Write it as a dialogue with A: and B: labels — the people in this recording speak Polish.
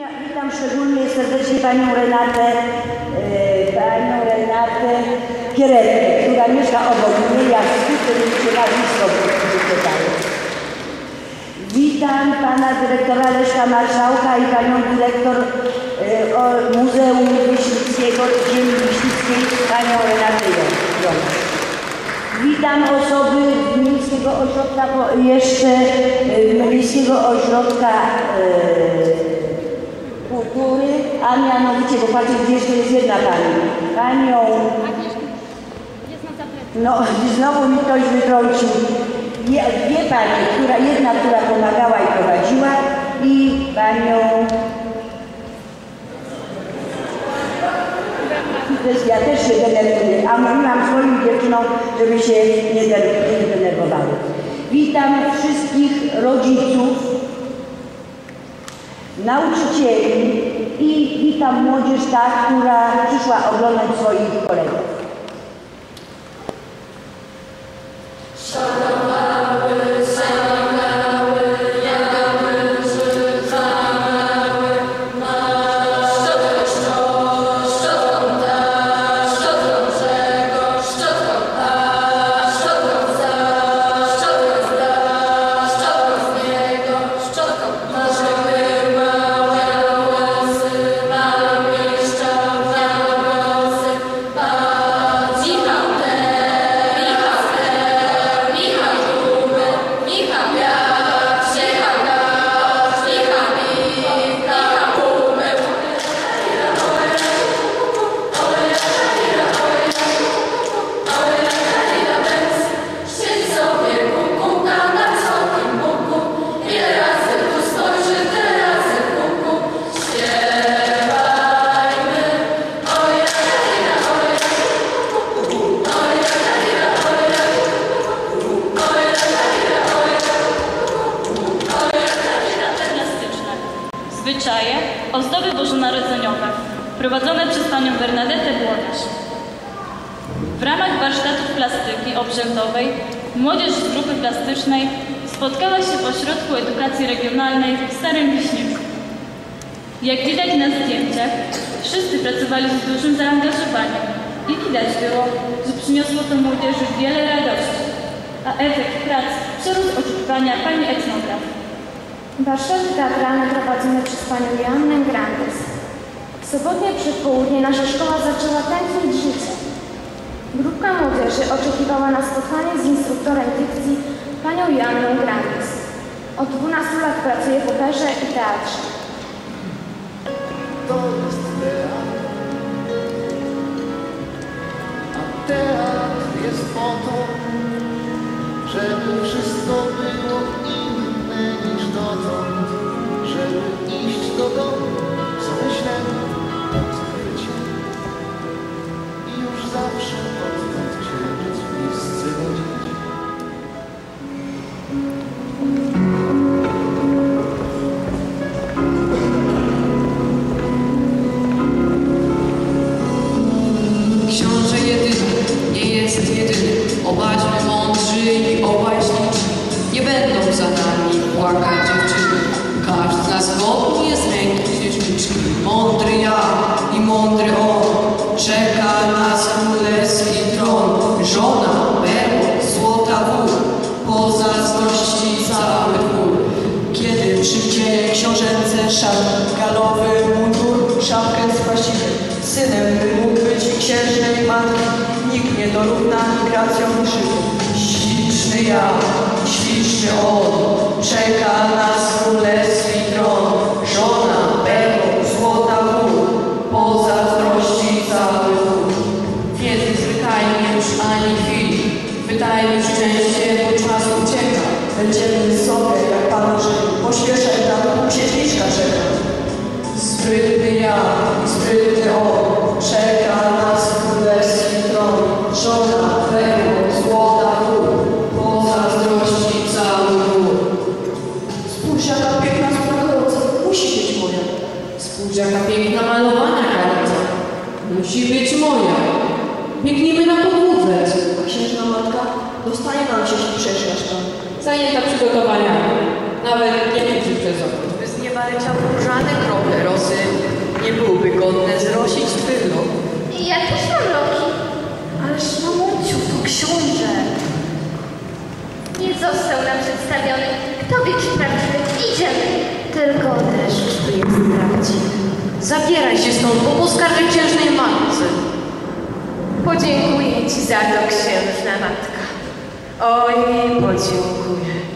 A: Ja Witam szczególnie serdecznie panią Renatę, e, panią Renatę Kieretkę, która mieszka obok mnie, mi się nazwisko wyczytają. Witam pana dyrektora Leszka Marszałka i panią dyrektor e, o Muzeum Ziemi Wiśnickiej, panią Renatę Jącz. Witam osoby Miejskiego Ośrodka, jeszcze e, Miejskiego Ośrodka e, Kultury, a mianowicie, bo patrzcie, jeszcze jest jedna pani. Panią, no znowu mi ktoś wytrącił. Je, dwie panie, która, jedna, która pomagała i prowadziła i panią ja też się denerwuję, a mówiłam swoim dziewczynom, żeby się nie denerwowały. Witam wszystkich rodziców, nauczycieli i witam młodzież ta, która przyszła oglądać swoich kolegów.
B: Bożonarodzeniowe, prowadzone przez panią Bernadetę Błodarz. W ramach warsztatów plastyki obrzędowej młodzież z grupy plastycznej spotkała się w Ośrodku Edukacji Regionalnej w Starym Wiśniewsku. Jak widać na zdjęciach, wszyscy pracowali z dużym zaangażowaniem i widać było, że przyniosło to młodzieży wiele radości, a efekt prac przerósł oczekiwania pani etnograf.
C: Warsztaty teatralne prowadzone przez panią Joannę Grandes. Sobotnie przedpołudnie nasza szkoła zaczęła tętnić życie. Grupka młodzieży oczekiwała na spotkanie z instruktorem dykcji, panią Joanną Grandes. Od 12 lat pracuje w operze i teatrze.
D: to jest teatr. A teatr jest po to, żeby wszystko było inne niż dotąd, żeby iść do domu z myśleniem
E: Żona, perło, złota wór. Po zazdrości cały dwór. Kiedy przyjdzie książęce szat, galowy mundur, szapkę z. Synem mógł być księżnej matki, nikt nie dorówna gracją krzywy. Śliczny ja, śliczny on, czeka nas królewski ani chwili, wydajmy szczęście, bo czas ucieka. Będziemy sobie, jak Pan żył, pośpieszaj tam, księżniczka czeka. Sprytny ja i sprytny on, czeka nas królewski tron. Żona, perło, złota wór, po zazdrości cały dwór. Spójrz, jaka piękna sprawiedliwa, musi być moja. Spójrz, jaka piękna malowana karta. Musi być moja. Biegnijmy na podłódze. A księżna matka nam się przeszłaś tam.
F: Zajęta przygotowaniami. Nawet nie widzi przez okno.
E: Bez nieba waleciał różane krople rosy, nie byłby godne zrosić twych lok.
F: Ja też mam loki.
E: Ależ mamuciu, to książę.
F: Nie został nam przedstawiony. Kto wie, czy prawdziwy? Idziemy. Tylko deszcz tu jest prawdziwy.
E: Zabieraj się stąd, bo poskarżę księżnej matce.
G: Podziękuję ci za to, księżna matka. 愛に待ちをくれ